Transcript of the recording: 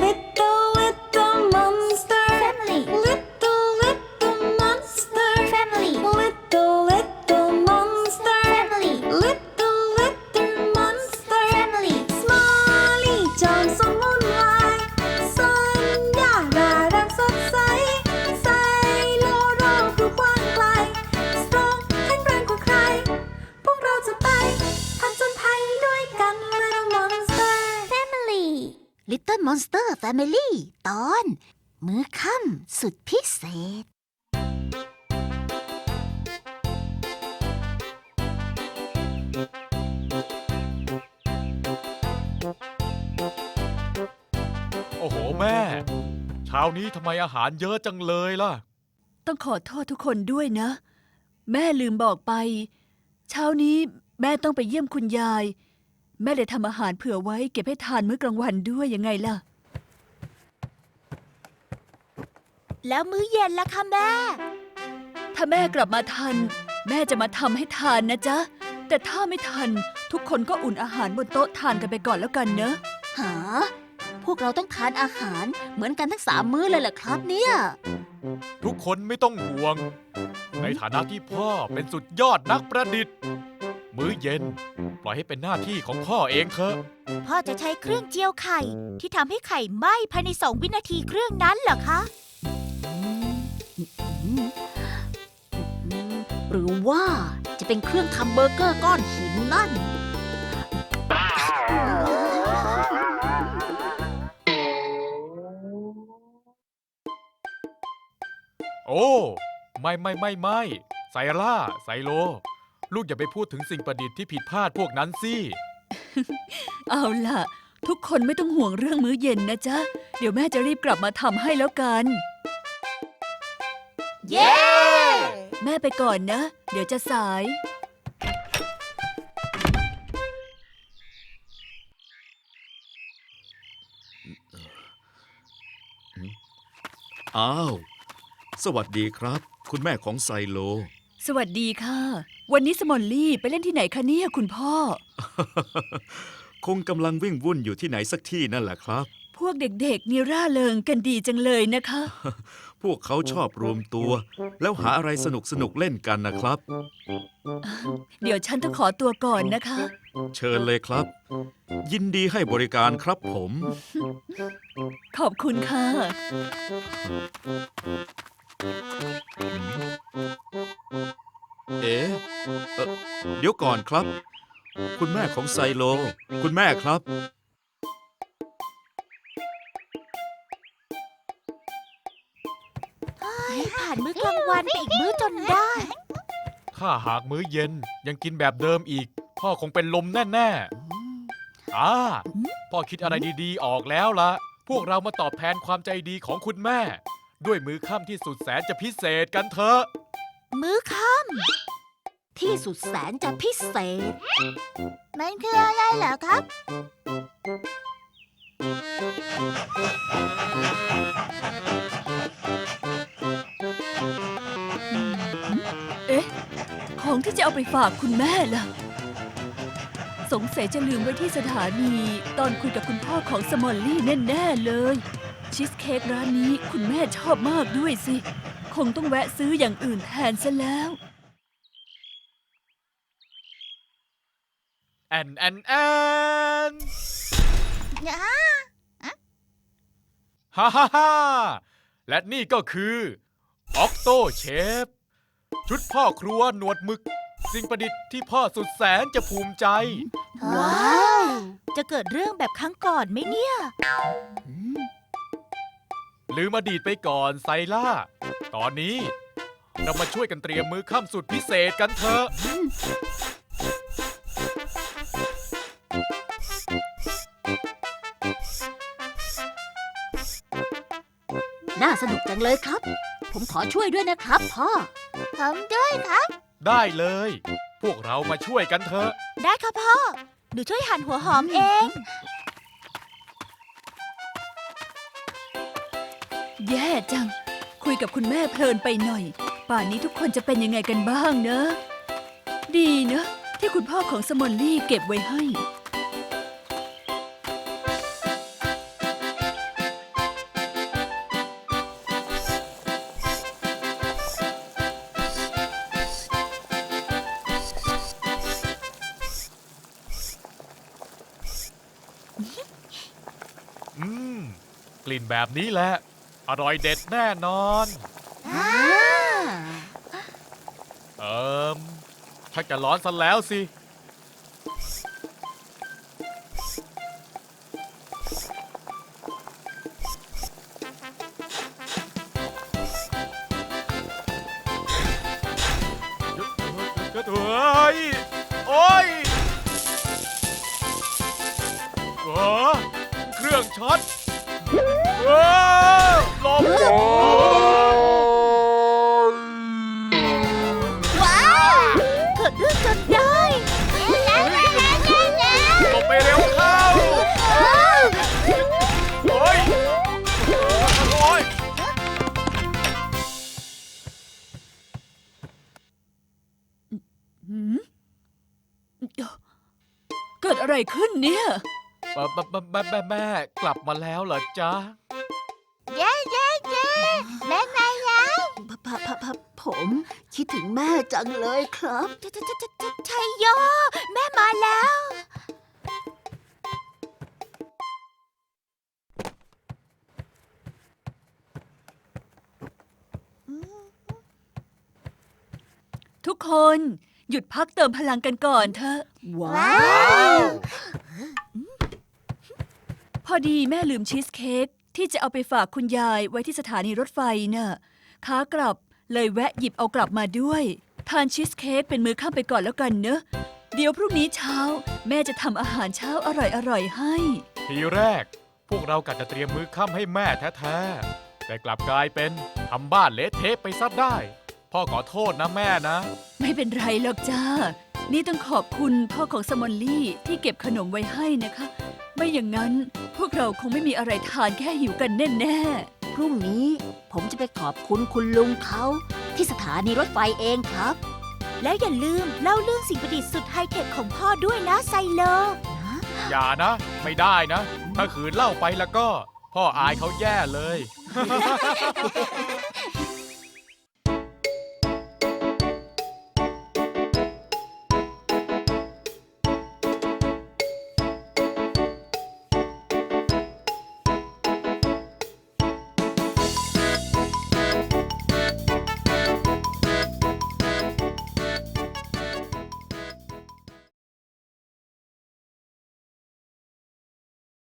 Let Little Monster Family ตอน มื้อค่ำสุดพิเศษ โอ้โหแม่ เช้านี้ทำไมอาหารเยอะจังเลยล่ะ ต้องขอโทษทุกคนด้วยนะ แม่ลืมบอกไป เช้านี้แม่ต้องไปเยี่ยมคุณยาย แม่เลยทำอาหารเผื่อไว้เก็บให้ทานมื้อกลางวันด้วยยังไงล่ะ แล้วมื้อเย็นล่ะคะแม่ ถ้าแม่กลับมาทัน แม่จะมาทำให้ทานนะจ๊ะ แต่ถ้าไม่ทัน ทุกคนก็อุ่นอาหารบนโต๊ะทานกันไปก่อนแล้วกันเนอะ หา พวกเราต้องทานอาหารเหมือนกันทั้งสามมื้อเลยเหรอครับเนี่ย ทุกคนไม่ต้องห่วง ในฐานะที่พ่อเป็นสุดยอดนักประดิษฐ์ มื้อเย็น ปล่อยให้เป็นหน้าที่ของพ่อเองเถอะพ่อจะใช้เครื่องเจียวไข่ ที่ทำให้ไข่ไหม้ภายในสองวินาทีเครื่องนั้นเหรอคะ หรือว่าจะเป็นเครื่องทำเบอร์เกอร์ก้อนหินนั่น โอ้ ไม่ไม่ไม่ไม่ไซร่าไซโล ลูกอย่าไปพูดถึงสิ่งประดิษฐ์ที่ผิดพลาดพวกนั้นสิ เอาล่ะ ทุกคนไม่ต้องห่วงเรื่องมื้อเย็นนะจ๊ะ เดี๋ยวแม่จะรีบกลับมาทำให้แล้วกัน เย้ แม่ไปก่อนนะ เดี๋ยวจะสาย อ้าว สวัสดีครับ คุณแม่ของไซโล สวัสดีค่ะ วันนี้สมอลลี่ไปเล่นที่ไหนคะเนี่ยคุณพ่อ คงกำลังวิ่งวุ่นอยู่ที่ไหนสักที่นั่นแหละครับ พวกเด็กๆนี่ร่าเริงกันดีจังเลยนะคะ พวกเขาชอบรวมตัว แล้วหาอะไรสนุกสนุกๆเล่นกันนะครับ เดี๋ยวฉันต้องขอตัวก่อนนะคะ เชิญเลยครับ ยินดีให้บริการครับผม ขอบคุณค่ะ เอ๊ะเอ่อเดี๋ยวก่อนครับ คุณแม่ของไซโล คุณแม่ครับผ่านมื้อกลางวันไปอีกมื้อจนได้ ถ้าหากมื้อเย็นยังกินแบบเดิมอีก พ่อคงเป็นลมแน่ๆอ่าพ่อคิดอะไรดีๆออกแล้วละพวกเรามาตอบแทนความใจดีของคุณแม่ ด้วยมื้อค่ำที่สุดแสนจะพิเศษกันเถอะ มื้อค่ำที่สุดแสนจะพิเศษ มันคืออะไรเหรอครับเอ๊ะของที่จะเอาไปฝากคุณแม่ล่ะ สงสัยจะลืมไว้ที่สถานีตอนคุยกับคุณพ่อของสมอลลี่แน่ ๆ เลย ชีสเค้กร้านนี้คุณแม่ชอบมากด้วยสิ คงต้องแวะซื้ออย่างอื่นแทนซะแล้ว แอนแอนแอนฮ่าฮ่าฮ่าและนี่ก็คือออกโตเชฟ ชุดพ่อครัวหนวดหมึก สิ่งประดิษฐ์ที่พ่อสุดแสนจะภูมิใจ ว้าว จะเกิดเรื่องแบบครั้งก่อนไหมเนี่ย ลืมอดีตไปก่อนไซล่า ตอนนี้ เรามาช่วยกันเตรียมมือค่ำสุดพิเศษกันเถอะ น่าสนุกจังเลยครับ ผมขอช่วยด้วยนะครับพ่อ ผมด้วยครับ ได้เลย พวกเรามาช่วยกันเถอะ ได้ค่ะพ่อ หนูช่วยหั่นหัวหอมเอง แย่จัง คุยกับคุณแม่เพลินไปหน่อย ป่านนี้ทุกคนจะเป็นยังไงกันบ้างเนะ ดีนะ ที่คุณพ่อของสมอลลี่เก็บไว้ให้ อืม กลิ่นแบบนี้แหละ อร่อยเด็ดแน่นอน เอิมชักจะร้อนซะแล้วสิก็ถอยโอ้ยโอ้เครื่องช็อตโอ้ล อะไรขึ้นเนี่ย แม่แม่แม่แม่กลับมาแล้วเหรอจ๊ะ เย้เย้เย้แม่มาแล้วพะพะพะพะผมคิดถึงแม่จังเลยครับชชชชชชัยโย แม่มาแล้ว ทุกคน หยุดพักเติมพลังกันก่อนเถอะ ว้าว พอดีแม่ลืมชีสเค้กที่จะเอาไปฝากคุณยายไว้ที่สถานีรถไฟน่ะขากลับเลยแวะหยิบเอากลับมาด้วย ทานชีสเค้กเป็นมื้อค่ำไปก่อนแล้วกันเนอะ เดี๋ยวพรุ่งนี้เช้า แม่จะทำอาหารเช้าอร่อยๆให้ ทีแรก พวกเรากะจะเตรียมมื้อค่ำให้แม่แท้ๆ แต่กลับกลายเป็นทำบ้านเละเทะไปซะได้ พ่อขอโทษนะแม่นะ ไม่เป็นไรหรอกจ้า นี่ต้องขอบคุณพ่อของสมอลลี่ที่เก็บขนมไว้ให้นะคะ ไม่อย่างนั้นพวกเราคงไม่มีอะไรทานแค่หิวกันแน่พรุ่งนี้ผมจะไปขอบคุณคุณลุงเขาที่สถานีรถไฟเองครับ แล้วอย่าลืมเล่าเรื่องสิ่งประดิษฐ์สุดไฮเทคของพ่อด้วยนะไซโล อย่านะ ไม่ได้นะ ถ้าขืนเล่าไปแล้วก็ พ่ออายเขาแย่เลยๆ